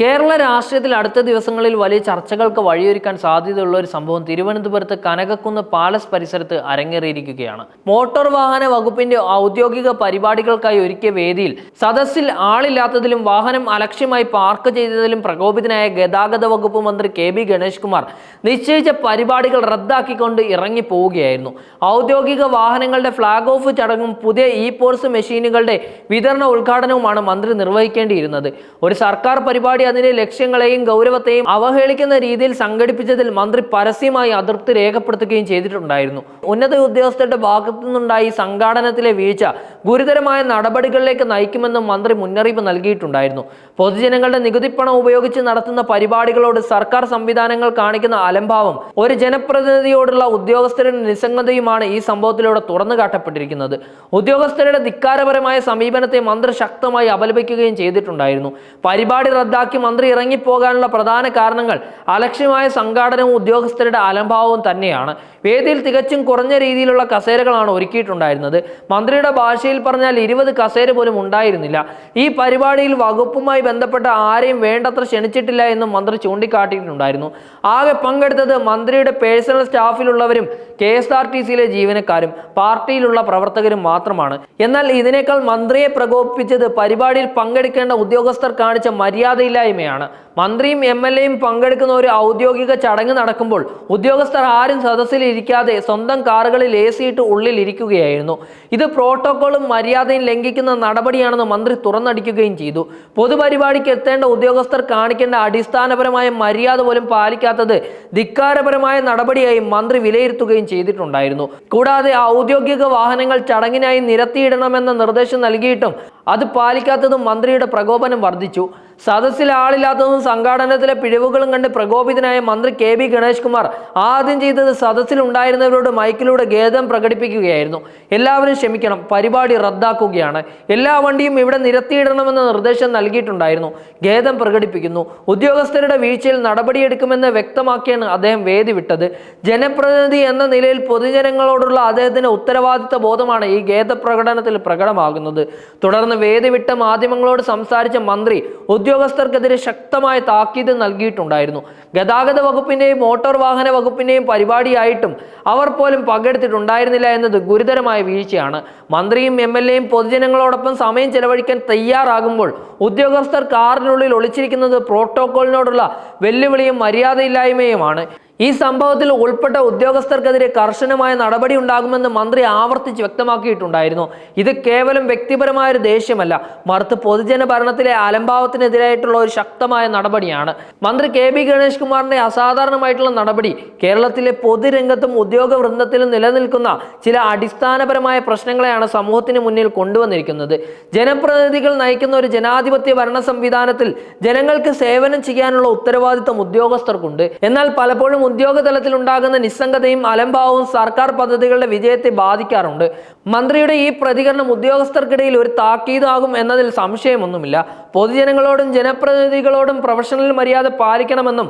കേരള രാഷ്ട്രീയത്തിൽ അടുത്ത ദിവസങ്ങളിൽ വലിയ ചർച്ചകൾക്ക് വഴിയൊരുക്കാൻ സാധ്യതയുള്ള ഒരു സംഭവം തിരുവനന്തപുരത്ത് കനകക്കുന്ന് പാലസ് പരിസരത്ത് അരങ്ങേറിയിരിക്കുകയാണ്. മോട്ടോർ വാഹന വകുപ്പിന്റെ ഔദ്യോഗിക പരിപാടികൾക്കായി ഒരുക്കിയ വേദിയിൽ സദസ്സിൽ ആളില്ലാത്തതിലും വാഹനം അലക്ഷ്യമായി പാർക്ക് ചെയ്തതിലും പ്രകോപിതനായ ഗതാഗത വകുപ്പ് മന്ത്രി കെ ബി ഗണേഷ് കുമാർ നിശ്ചയിച്ച പരിപാടികൾ റദ്ദാക്കിക്കൊണ്ട് ഇറങ്ങി പോവുകയായിരുന്നു ഔദ്യോഗിക വാഹനങ്ങളുടെ ഫ്ളാഗ് ഓഫ് ചടങ്ങും പുതിയ ഇ പോർസ് മെഷീനുകളുടെ വിതരണ ഉദ്ഘാടനവുമാണ് മന്ത്രി നിർവഹിക്കേണ്ടിയിരുന്നത്. ഒരു സർക്കാർ പരിപാടി അതിന്റെ ലക്ഷ്യങ്ങളെയും ഗൗരവത്തെയും അവഹേളിക്കുന്ന രീതിയിൽ സംഘടിപ്പിച്ചതിൽ മന്ത്രി പരസ്യമായി അതൃപ്തി രേഖപ്പെടുത്തുകയും ചെയ്തിട്ടുണ്ടായിരുന്നു. ഉന്നത ഉദ്യോഗസ്ഥരുടെ ഭാഗത്തു നിന്നുണ്ടായി സംഘാടനത്തിലെ വീഴ്ച ഗുരുതരമായ നടപടികളിലേക്ക് നയിക്കുമെന്നും മന്ത്രി മുന്നറിയിപ്പ് നൽകിയിട്ടുണ്ടായിരുന്നു. പൊതുജനങ്ങളുടെ നികുതിപ്പണം ഉപയോഗിച്ച് നടത്തുന്ന പരിപാടികളോട് സർക്കാർ സംവിധാനങ്ങൾ കാണിക്കുന്ന അലംഭാവം ഒരു ജനപ്രതിനിധിയോടുള്ള ഉദ്യോഗസ്ഥരുടെ നിസ്സംഗതയുമാണ് ഈ സംഭവത്തിലൂടെ തുറന്നു കാട്ടപ്പെട്ടിരിക്കുന്നത് ഉദ്യോഗസ്ഥരുടെ ധിക്കാരപരമായ സമീപനത്തെ മന്ത്രി ശക്തമായി അപലപിക്കുകയും ചെയ്തിട്ടുണ്ടായിരുന്നു. പരിപാടി റദ്ദാക്കി മന്ത്രി ഇറങ്ങിപ്പോകാനുള്ള പ്രധാന കാരണങ്ങൾ അലക്ഷ്യമായ സംഘാടനവും ഉദ്യോഗസ്ഥരുടെ അലംഭാവവും തന്നെയാണ്. വേദിയിൽ തികച്ചും കുറഞ്ഞ രീതിയിലുള്ള കസേരകളാണ് ഒരുക്കിയിട്ടുണ്ടായിരുന്നത്. മന്ത്രിയുടെ ഭാഷയിൽ പറഞ്ഞാൽ ഇരുപത് കസേര പോലും ഉണ്ടായിരുന്നില്ല. ഈ പരിപാടിയിൽ വകുപ്പുമായി ബന്ധപ്പെട്ട ആരെയും വേണ്ടത്ര ക്ഷണിച്ചിട്ടില്ല എന്നും മന്ത്രി ചൂണ്ടിക്കാട്ടിയിട്ടുണ്ടായിരുന്നു. ആകെ പങ്കെടുത്തത് മന്ത്രിയുടെ പേഴ്സണൽ സ്റ്റാഫിലുള്ളവരും കെ എസ് ആർ ടി സിയിലെ ജീവനക്കാരും പാർട്ടിയിലുള്ള പ്രവർത്തകരും മാത്രമാണ്. എന്നാൽ ഇതിനേക്കാൾ മന്ത്രിയെ പ്രകോപിപ്പിച്ചത് പരിപാടിയിൽ പങ്കെടുക്കേണ്ട ഉദ്യോഗസ്ഥർ കാണിച്ച മര്യാദയില്ലായ്മയാണ്. മന്ത്രിയും എം എൽ എയും പങ്കെടുക്കുന്ന ഒരു ഔദ്യോഗിക ചടങ്ങ് നടക്കുമ്പോൾ ഉദ്യോഗസ്ഥർ ആരും സദസ്സിൽ ഇരിക്കാതെ സ്വന്തം കാറുകളിൽ എ സി ഇട്ട് ഉള്ളിൽ ഇരിക്കുകയായിരുന്നു ഇത് പ്രോട്ടോക്കോളും മര്യാദയും ലംഘിക്കുന്ന നടപടിയാണെന്ന് മന്ത്രി തുറന്നടിക്കുകയും ചെയ്തു. പൊതുപരിപാടിക്ക് എത്തേണ്ട ഉദ്യോഗസ്ഥർ കാണിക്കേണ്ട അടിസ്ഥാനപരമായ മര്യാദ പോലും പാലിക്കാത്തത് ധിക്കാരപരമായ നടപടിയായി മന്ത്രി വിലയിരുത്തുകയും ചെയ്തിട്ടുണ്ടായിരുന്നു. കൂടാതെ ഔദ്യോഗിക വാഹനങ്ങൾ ചടങ്ങിനായി നിരത്തിയിടണമെന്ന നിർദ്ദേശം നൽകിയിട്ടും അത് പാലിക്കാത്തതും മന്ത്രിയുടെ പ്രകോപനം വർദ്ധിച്ചു. സദസ്സിൽ ആളില്ലാത്തതും സംഘാടനത്തിലെ പിഴവുകളും കണ്ട് പ്രകോപിതനായ മന്ത്രി കെ ബി ഗണേഷ് കുമാർ ആദ്യം ചെയ്തത് സദസ്സിൽ ഉണ്ടായിരുന്നവരോട് മൈക്കിലൂടെ ഖേദം പ്രകടിപ്പിക്കുകയായിരുന്നു. എല്ലാവരും ക്ഷമിക്കണം പരിപാടി റദ്ദാക്കുകയാണ്. എല്ലാ വണ്ടിയും ഇവിടെ നിരത്തിയിടണമെന്ന നിർദ്ദേശം നൽകിയിട്ടുണ്ടായിരുന്നു. ഖേദം പ്രകടിപ്പിക്കുന്നു. ഉദ്യോഗസ്ഥരുടെ വീഴ്ചയിൽ നടപടിയെടുക്കുമെന്ന് വ്യക്തമാക്കിയാണ് അദ്ദേഹം വേദി വിട്ടത്. ജനപ്രതിനിധി എന്ന നിലയിൽ പൊതുജനങ്ങളോടുള്ള അദ്ദേഹത്തിന്റെ ഉത്തരവാദിത്ത ബോധമാണ് ഈ ഖേദ പ്രകടനത്തിൽ പ്രകടമാകുന്നത്. തുടർന്ന് വേദി വിട്ട മാധ്യമങ്ങളോട് സംസാരിച്ച മന്ത്രി ഉദ്യോഗസ്ഥർക്കെതിരെ ശക്തമായ താക്കീത് നൽകിയിട്ടുണ്ടായിരുന്നു. ഗതാഗത വകുപ്പിന്റെയും മോട്ടോർ വാഹന വകുപ്പിന്റെയും പരിപാടിയായിട്ടും അവർ പോലും പങ്കെടുത്തിട്ടുണ്ടായിരുന്നില്ല എന്നത് ഗുരുതരമായ വീഴ്ചയാണ്. മന്ത്രിയും എം എൽ എയും പൊതുജനങ്ങളോടൊപ്പം സമയം ചെലവഴിക്കാൻ തയ്യാറാകുമ്പോൾ ഉദ്യോഗസ്ഥർ കാറിനുള്ളിൽ ഒളിച്ചിരിക്കുന്നത് പ്രോട്ടോകോളിനോടുള്ള വെല്ലുവിളിയും മര്യാദയില്ലായ്മയുമാണ്. ഈ സംഭവത്തിൽ ഉൾപ്പെട്ട ഉദ്യോഗസ്ഥർക്കെതിരെ കർശനമായ നടപടി ഉണ്ടാകുമെന്ന് മന്ത്രി ആവർത്തിച്ച് വ്യക്തമാക്കിയിട്ടുണ്ടായിരുന്നു. ഇത് കേവലം വ്യക്തിപരമായ ഒരു ദേഷ്യമല്ല. മറുത്ത് പൊതുജന ഭരണത്തിലെ അലംഭാവത്തിനെതിരായിട്ടുള്ള ഒരു ശക്തമായ നടപടിയാണ്. മന്ത്രി കെ ബി ഗണേഷ് കുമാറിന്റെ അസാധാരണമായിട്ടുള്ള നടപടി കേരളത്തിലെ പൊതുരംഗത്തും ഉദ്യോഗ വൃന്ദത്തിലും നിലനിൽക്കുന്ന ചില അടിസ്ഥാനപരമായ പ്രശ്നങ്ങളെയാണ് സമൂഹത്തിന് മുന്നിൽ കൊണ്ടുവന്നിരിക്കുന്നത്. ജനപ്രതിനിധികൾ നയിക്കുന്ന ഒരു ജനാധിപത്യ ഭരണ സംവിധാനത്തിൽ ജനങ്ങൾക്ക് സേവനം ചെയ്യാനുള്ള ഉത്തരവാദിത്തം ഉദ്യോഗസ്ഥർക്കുണ്ട്. എന്നാൽ പലപ്പോഴും ഉദ്യോഗ തലത്തിൽ ഉണ്ടാകുന്ന നിസ്സംഗതയും അലംഭാവവും സർക്കാർ പദ്ധതികളുടെ വിജയത്തെ ബാധിക്കാറുണ്ട്. മന്ത്രിയുടെ ഈ പ്രതികരണം ഉദ്യോഗസ്ഥർക്കിടയിൽ ഒരു താക്കീതാകും എന്നതിൽ സംശയമൊന്നുമില്ല. പൊതുജനങ്ങളോടും ജനപ്രതിനിധികളോടും പ്രൊഫഷണൽ മര്യാദ പാലിക്കണമെന്നും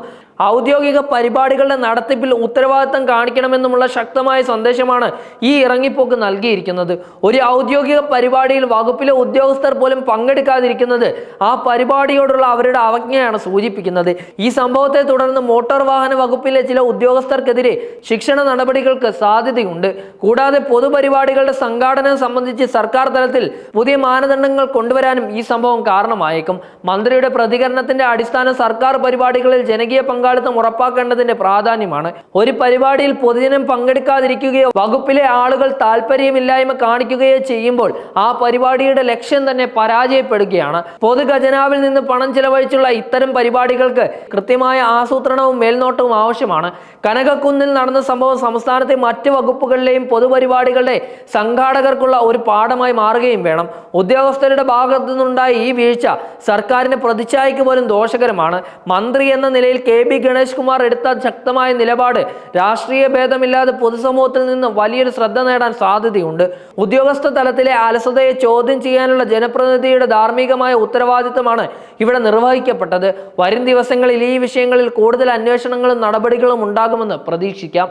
ഔദ്യോഗിക പരിപാടികളുടെ നടത്തിപ്പിൽ ഉത്തരവാദിത്തം കാണിക്കണമെന്നുമുള്ള ശക്തമായ സന്ദേശമാണ് ഈ ഇറങ്ങിപ്പോക്ക് നൽകിയിരിക്കുന്നത്. ഒരു ഔദ്യോഗിക പരിപാടിയിൽ വകുപ്പിലെ ഉദ്യോഗസ്ഥർ പോലും പങ്കെടുക്കാതിരിക്കുന്നത് ആ പരിപാടിയോടുള്ള അവരുടെ അവജ്ഞയാണ് സൂചിപ്പിക്കുന്നത്. ഈ സംഭവത്തെ തുടർന്ന് മോട്ടോർ വാഹന വകുപ്പിലെ ചില ഉദ്യോഗസ്ഥർക്കെതിരെ ശിക്ഷണ നടപടികൾക്ക് സാധ്യതയുണ്ട്. കൂടാതെ പൊതുപരിപാടികളുടെ സംഘാടനം സംബന്ധിച്ച് സർക്കാർ തലത്തിൽ പുതിയ മാനദണ്ഡങ്ങൾ കൊണ്ടുവരാനും ഈ സംഭവം കാരണമായേക്കും. മന്ത്രിയുടെ പ്രതികരണത്തിന്റെ അടിസ്ഥാന സർക്കാർ പരിപാടികളിൽ ജനകീയ പങ്കാളിത്തം ഉറപ്പാക്കേണ്ടതിന്റെ പ്രാധാന്യമാണ്. ഒരു പരിപാടിയിൽ പൊതുജനം പങ്കെടുക്കാതിരിക്കുകയോ വകുപ്പിലെ ആളുകൾ താല്പര്യമില്ലായ്മ കാണിക്കുകയോ ചെയ്യുമ്പോൾ ആ പരിപാടിയുടെ ലക്ഷ്യം തന്നെ പരാജയപ്പെടുകയാണ്. പൊതുഖജനാവിൽ നിന്ന് പണം ചെലവഴിച്ചുള്ള ഇത്തരം പരിപാടികൾക്ക് കൃത്യമായ ആസൂത്രണവും മേൽനോട്ടവും ആവശ്യമാണ്. കനകക്കുന്നിൽ നടന്ന സംഭവം സംസ്ഥാനത്തെ മറ്റ് വകുപ്പുകളിലെയും പൊതുപരിപാടികളുടെ സംഘാടകർക്കുള്ള ഒരു പാഠമായി മാറുകയും വേണം. ഉദ്യോഗസ്ഥരുടെ ഭാഗത്തു നിന്നുണ്ടായ ഈ വീഴ്ച സർക്കാരിന്റെ പ്രതിച്ഛായയ്ക്ക് പോലും ദോഷകരമാണ്. മന്ത്രി എന്ന നിലയിൽ കെ ബി ഗണേഷ് കുമാർ എടുത്ത ശക്തമായ നിലപാട് രാഷ്ട്രീയ ഭേദമില്ലാതെ പൊതുസമൂഹത്തിൽ നിന്ന് വലിയൊരു ശ്രദ്ധ നേടാൻ സാധ്യതയുണ്ട്. ഉദ്യോഗസ്ഥ തലത്തിലെ അലസതയെ ചോദ്യം ചെയ്യാനുള്ള ജനപ്രതിനിധിയുടെ ധാർമ്മികമായ ഉത്തരവാദിത്തമാണ് ഇവിടെ നിർവഹിക്കപ്പെട്ടത്. വരും ദിവസങ്ങളിൽ ഈ വിഷയങ്ങളിൽ കൂടുതൽ അന്വേഷണങ്ങളും നടപടികളും ഉണ്ടാകുമെന്ന് പ്രതീക്ഷിക്കാം.